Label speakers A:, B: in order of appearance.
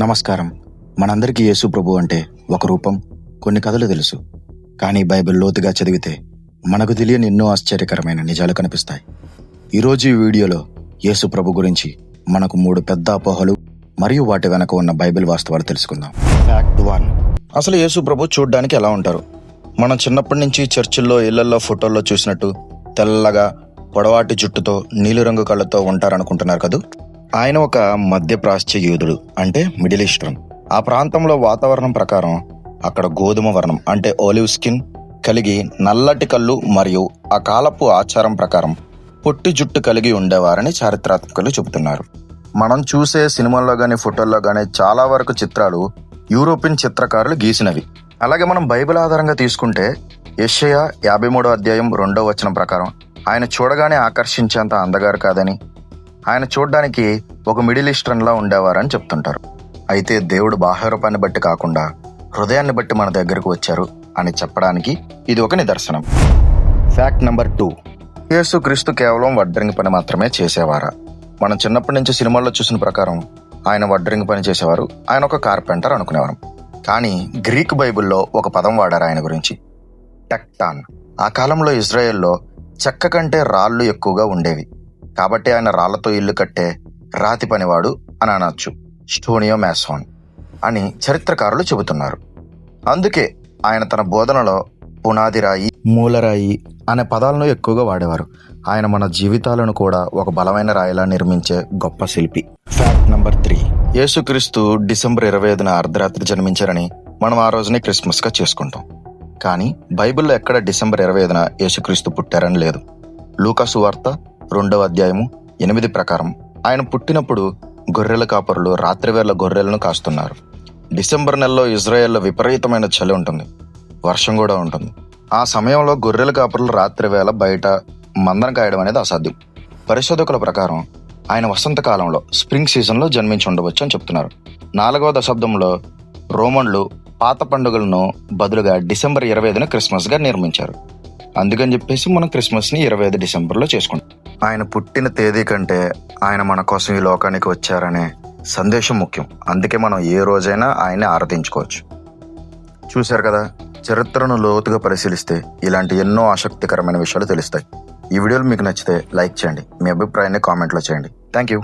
A: నమస్కారం. మనందరికీ యేసు ప్రభు అంటే ఒక రూపం కొన్ని కథలు తెలుసు. కానీ బైబిల్ లోతుగా చదివితే మనకు తెలియని ఎన్నో ఆశ్చర్యకరమైన నిజాలు కనిపిస్తాయి. ఈరోజు ఈ వీడియోలో యేసు ప్రభు గురించి మనకు మూడు పెద్ద అపోహలు మరియు వాటి వెనక ఉన్న బైబిల్ వాస్తవాలు తెలుసుకుందాం. ఫ్యాక్ట్ వన్ అసలు యేసు ప్రభు చూడ్డానికి ఎలా ఉంటారు? మనం చిన్నప్పటి నుంచి చర్చిల్లో ఇళ్ళలో ఫోటోల్లో చూసినట్టు తెల్లగా పొడవాటి జుట్టుతో నీలిరంగు కళ్ళతో ఉంటారనుకుంటున్నారు కదూ? ఆయన ఒక మధ్యప్రాచ్య యూదుడు అంటే మిడిల్ ఈస్టర్న్. ఆ ప్రాంతంలో వాతావరణం ప్రకారం అక్కడ గోధుమ వర్ణం అంటే ఓలివ్ స్కిన్ కలిగి నల్లటి కళ్ళు మరియు ఆ కాలపు ఆచారం ప్రకారం పొట్టి జుట్టు కలిగి ఉండేవారని చారిత్రాత్మకులు చెబుతున్నారు. మనం చూసే సినిమాల్లో కానీ ఫోటోల్లో కానీ చాలా వరకు చిత్రాలు యూరోపియన్ చిత్రకారులు గీసినవి. అలాగే మనం బైబిల్ ఆధారంగా తీసుకుంటే యెషయ యాభై మూడో అధ్యాయం రెండో వచనం ప్రకారం ఆయన చూడగానే ఆకర్షించేంత అందగారు కాదని ఆయన చూడడానికి ఒక మిడిల్ ఈస్టర్న్లా ఉండేవారని చెప్తుంటారు. అయితే దేవుడు బాహ్యరూపాన్ని బట్టి కాకుండా హృదయాన్ని బట్టి మన దగ్గరకు వచ్చారు అని చెప్పడానికి ఇది ఒక నిదర్శనం. Fact number two. యేసుక్రీస్తు కేవలం వడ్డరింగ్ పని మాత్రమే చేసేవారా? మనం చిన్నప్పటి నుంచి సినిమాల్లో చూసిన ప్రకారం ఆయన వడ్డరింగ్ పని చేసేవారు. ఆయన ఒక కార్పెంటర్ అనుకునేవారు. కానీ గ్రీక్ బైబిల్లో ఒక పదం వాడారు ఆయన గురించి. టెక్టాన్. ఆ కాలంలో ఇజ్రాయెల్లో చెక్క కంటే రాళ్ళు ఎక్కువగా ఉండేవి. కాబట్టి ఆయన రాళ్ళతో ఇల్లు కట్టే రాతి పనివాడు అని అనొచ్చు. స్టోనియో మ్యాసాన్ అని చరిత్రకారులు చెబుతున్నారు. అందుకే ఆయన తన బోధనలో పునాది రాయి మూలరాయి అనే పదాలను ఎక్కువగా వాడేవారు. ఆయన మన జీవితాలను కూడా ఒక బలమైన రాయిలా నిర్మించే గొప్ప శిల్పి. ఫ్యాక్ట్ నంబర్ త్రీ యేసుక్రీస్తు డిసెంబర్ ఇరవై ఐదున అర్ధరాత్రి జన్మించారని మనం ఆ రోజునే క్రిస్మస్గా చేసుకుంటాం. కానీ బైబిల్లో ఎక్కడ డిసెంబర్ ఇరవై ఐదున యేసుక్రీస్తు పుట్టారని లేదు. లూకాసు వార్త రెండవ అధ్యాయము ఎనిమిది ప్రకారం. ఆయన పుట్టినప్పుడు గొర్రెల కాపరులు రాత్రివేళ గొర్రెలను కాస్తున్నారు. డిసెంబర్ నెలలో ఇజ్రాయెల్లో విపరీతమైన చలి ఉంటుంది. వర్షం కూడా ఉంటుంది. ఆ సమయంలో గొర్రెల కాపరులు రాత్రివేళ బయట మందన కాయడం అనేది అసాధ్యం. పరిశోధకుల ప్రకారం ఆయన వసంతకాలంలో స్ప్రింగ్ సీజన్లో జన్మించి ఉండవచ్చు అని చెప్తున్నారు. నాలుగవ దశాబ్దంలో రోమన్లు పాత పండుగలను బదులుగా డిసెంబర్ ఇరవై ఐదున క్రిస్మస్గా నిర్మించారు. అందుకని చెప్పేసి మనం క్రిస్మస్ని ఇరవై ఐదు డిసెంబర్లో చేసుకుంటాం. ఆయన పుట్టిన తేదీ కంటే ఆయన మన కోసం ఈ లోకానికి వచ్చారనే సందేశం ముఖ్యం. అందుకే మనం ఏ రోజైనా ఆయన్ని ఆరాధించుకోవచ్చు. చూశారు కదా చరిత్రను లోతుగా పరిశీలిస్తే ఇలాంటి ఎన్నో ఆసక్తికరమైన విషయాలు తెలుస్తాయి. ఈ వీడియోలు మీకు నచ్చితే లైక్ చేయండి. మీ అభిప్రాయాన్ని కామెంట్లో చేయండి. Thank you.